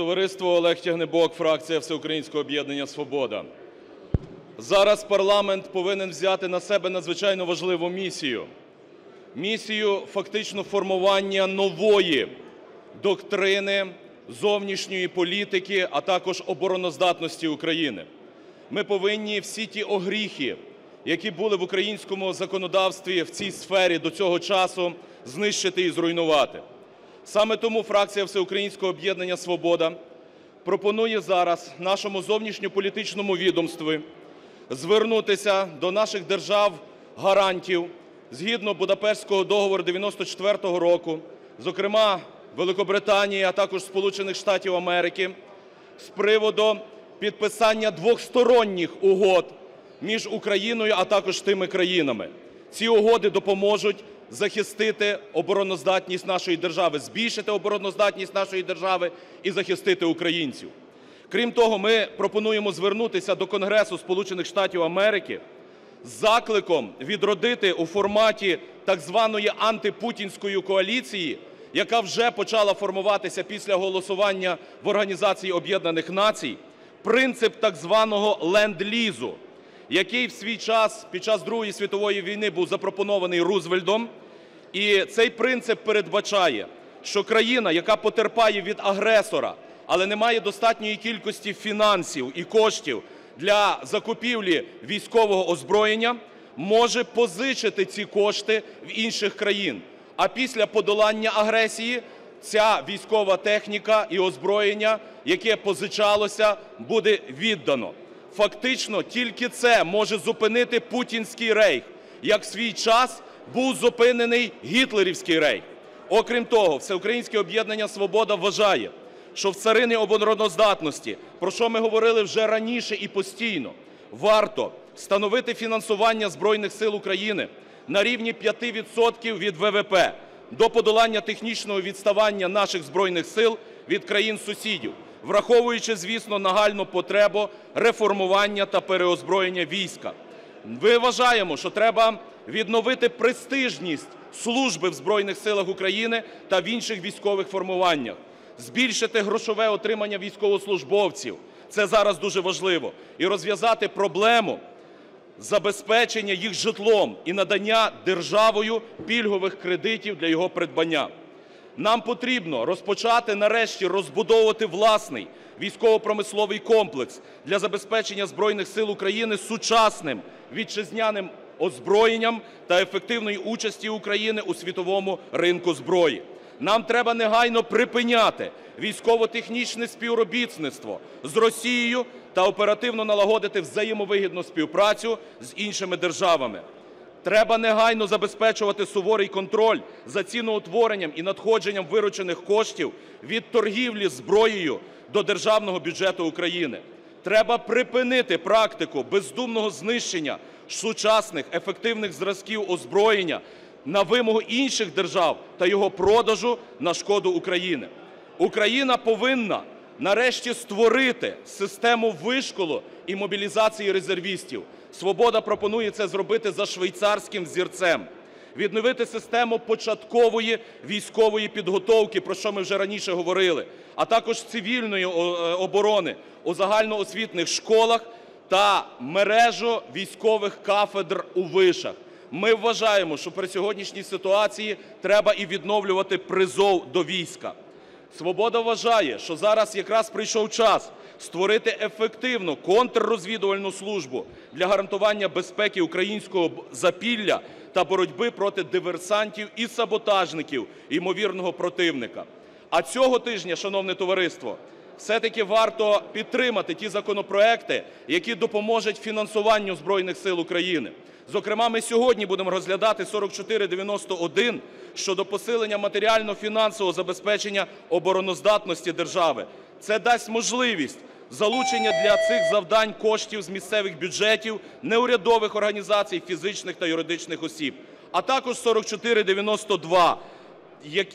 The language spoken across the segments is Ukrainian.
Товариство Олег Тягнебок, фракція Всеукраїнського об'єднання "Свобода". Зараз парламент повинен взяти на себе надзвичайно важливу місію – місію фактично формування нової доктрини зовнішньої політики, а також обороноздатності України. Ми повинні всі ті огріхи, які були в українському законодавстві в цій сфері до цього часу, знищити і зруйнувати. Саме тому фракція Всеукраїнського об'єднання "Свобода" пропонує зараз нашому зовнішньополітичному відомству звернутися до наших держав-гарантів згідно Будапештського договору 94-го року, зокрема Великобританії, а також Сполучених Штатів Америки, з приводу підписання двосторонніх угод між Україною, а також тими країнами. Ці угоди допоможуть захистити обороноздатність нашої держави, збільшити обороноздатність нашої держави і захистити українців. Крім того, ми пропонуємо звернутися до Конгресу Сполучених Штатів Америки з закликом відродити у форматі так званої антипутінської коаліції, яка вже почала формуватися після голосування в Організації Об'єднаних Націй, принцип так званого ленд-лізу, який в свій час під час Другої світової війни був запропонований Рузвельтом. І цей принцип передбачає, що країна, яка потерпає від агресора, але не має достатньої кількості фінансів і коштів для закупівлі військового озброєння, може позичити ці кошти в інших країн. А після подолання агресії ця військова техніка і озброєння, яке позичалося, буде віддано. Фактично тільки це може зупинити путінський рейх, як свій час був зупинений гітлерівський рейх. Окрім того, Всеукраїнське об'єднання "Свобода" вважає, що в царині обороноздатності, про що ми говорили вже раніше і постійно, варто встановити фінансування Збройних Сил України на рівні 5 відсотків від ВВП до подолання технічного відставання наших Збройних Сил від країн-сусідів, враховуючи, звісно, нагальну потребу реформування та переозброєння війська. Ми вважаємо, що треба відновити престижність служби в Збройних Силах України та в інших військових формуваннях, збільшити грошове отримання військовослужбовців – це зараз дуже важливо, і розв'язати проблему забезпечення їх житлом і надання державою пільгових кредитів для його придбання. Нам потрібно розпочати нарешті розбудовувати власний військово-промисловий комплекс для забезпечення Збройних Сил України сучасним вітчизняним озброєнням та ефективної участі України у світовому ринку зброї. Нам треба негайно припиняти військово-технічне співробітництво з Росією та оперативно налагодити взаємовигідну співпрацю з іншими державами. Треба негайно забезпечувати суворий контроль за ціноутворенням і надходженням виручених коштів від торгівлі зброєю до державного бюджету України. Треба припинити практику бездумного знищення сучасних ефективних зразків озброєння на вимогу інших держав та його продажу на шкоду України. Україна повинна нарешті створити систему вишколу і мобілізації резервістів. "Свобода" пропонує це зробити за швейцарським взірцем. Відновити систему початкової військової підготовки, про що ми вже раніше говорили, а також цивільної оборони у загальноосвітніх школах та мережу військових кафедр у вишах. Ми вважаємо, що при сьогоднішній ситуації треба і відновлювати призов до війська. "Свобода" вважає, що зараз якраз прийшов час створити ефективну контррозвідувальну службу для гарантування безпеки українського запілля та боротьби проти диверсантів і саботажників ймовірного противника. А цього тижня, шановне товариство, все-таки варто підтримати ті законопроекти, які допоможуть фінансуванню Збройних Сил України. Зокрема, ми сьогодні будемо розглядати 4491 щодо посилення матеріально-фінансового забезпечення обороноздатності держави. Це дасть можливість залучення для цих завдань коштів з місцевих бюджетів, неурядових організацій, фізичних та юридичних осіб. А також 4492.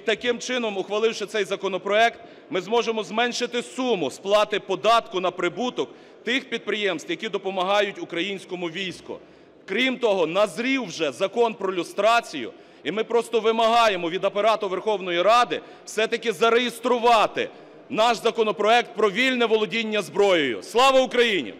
Таким чином, ухваливши цей законопроект, ми зможемо зменшити суму сплати податку на прибуток тих підприємств, які допомагають українському війську. Крім того, назрів вже Закон про люстрацію, і ми просто вимагаємо від Апарату Верховної Ради все-таки зареєструвати наш законопроект про вільне володіння зброєю. Слава Україні!